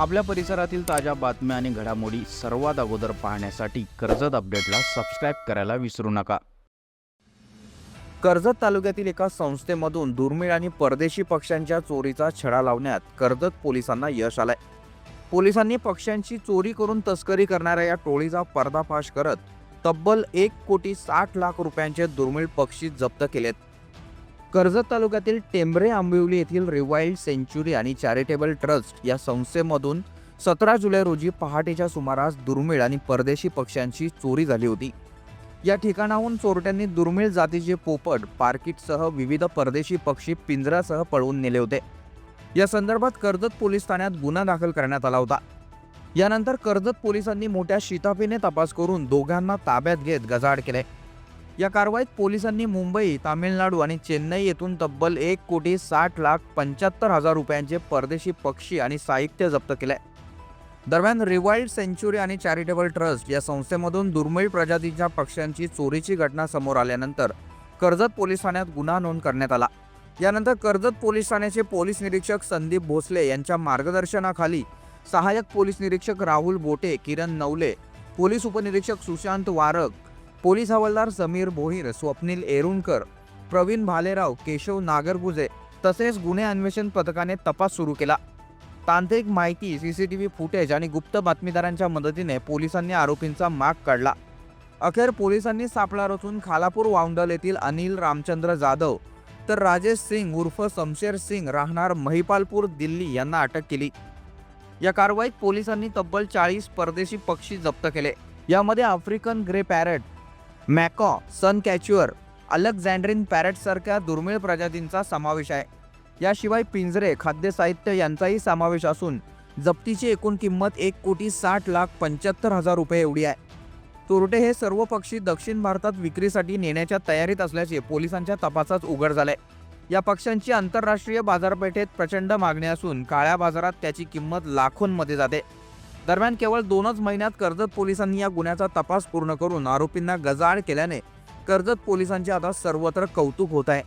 आपल्या परिसरातील ताज्या बातम्या आणि घडामोडी सर्वात अगोदर पाहण्यासाठी कर्जत अपडेटला सबस्क्राईब करायला विसरू नका. कर्जत तालुक्यातील एका संस्थेमधून दुर्मिळ आणि परदेशी पक्ष्यांच्या चोरीचा छडा लावण्यात कर्जत पोलिसांना यश आलंय. पोलिसांनी पक्ष्यांची चोरी करून तस्करी करणाऱ्या या टोळीचा पर्दाफाश करत तब्बल एक कोटी साठ लाख रुपयांचे दुर्मिळ पक्षी जप्त केलेत. कर्जत तालुक्यातील टेंबरे आंबिवली येथील रिवाईल्ड सेंच्युरी आणि चॅरिटेबल ट्रस्ट या संस्थेमधून सतरा जुलै रोजी पहाटेच्या सुमारास दुर्मिळ आणि परदेशी पक्ष्यांची चोरी झाली होती. या ठिकाणाहून चोरट्यांनी दुर्मिळ जातीचे पोपट पार्किटसह विविध परदेशी पक्षी पिंजऱ्यासह पळवून नेले होते. या संदर्भात कर्जत पोलीस ठाण्यात गुन्हा दाखल करण्यात आला होता. यानंतर कर्जत पोलिसांनी मोठ्या शिताफीने तपास करून दोघांना ताब्यात घेत गजाआड केले. या कारवाईत पोलिसांनी मुंबई तामिळनाडू आणि चेन्नई येथून तब्बल एक कोटी साठ लाख पंच्याहत्तर हजार रुपयांचे परदेशी पक्षी आणि साहित्य जप्त केले दरम्यान रिवाईल्ड सेंच्युरी आणि चॅरिटेबल ट्रस्ट या संस्थेमधून दुर्मिळ प्रजातीच्या पक्ष्यांची चोरीची घटना समोर आल्यानंतर कर्जत पोलीस ठाण्यात गुन्हा नोंद करण्यात आला. यानंतर कर्जत पोलीस ठाण्याचे पोलीस निरीक्षक संदीप भोसले यांच्या मार्गदर्शनाखाली सहाय्यक पोलीस निरीक्षक राहुल बोटे किरण नवले पोलीस उपनिरीक्षक सुशांत वारक पोलीस हवालदार समीर बोहीर स्वप्नील एरुणकर प्रवीण भालेराव केशव नागरगुजे तसेच गुन्हे अन्वेषण पथकाने तपास सुरू केला. तांत्रिक माहिती C C T V footage आणि गुप्त बातमीदारांच्या मदतीने पोलिसांनी आरोपींचा माग काढला. अखेर पोलिसांनी सापळा रचून खालापूर वाउंडल येथील अनिल रामचंद्र जाधव तर राजेश सिंग उर्फ शमशेर सिंग राहणार महिपालपूर दिल्ली यांना अटक केली. या कारवाईत पोलिसांनी तब्बल चाळीस परदेशी पक्षी जप्त केले. यामध्ये African grey parrot macaw sun conure alexandrine पॅरेटसारख्या दुर्मिळ प्रजातींचा समावेश आहे. याशिवाय पिंजरे खाद्य साहित्य यांचाही समावेश असून जप्तीची एकूण किंमत एक कोटी साठ लाख पंच्याहत्तर हजार रुपये एवढी आहे. चोरटे हे सर्व पक्षी दक्षिण भारतात विक्रीसाठी नेण्याच्या तयारीत असल्याचे पोलिसांच्या तपासात उघड झाले या पक्ष्यांची आंतरराष्ट्रीय बाजारपेठेत प्रचंड मागणी असून काळ्या बाजारात त्याची किंमत लाखोंमध्ये जाते. दरम्यान केवळ दोनच महिन्यात कर्जत पोलिसांनी या गुन्ह्याचा तपास पूर्ण करून आरोपींना गजाआड केल्याने कर्जत पोलिसांचे आता सर्वत्र कौतुक होत आहे.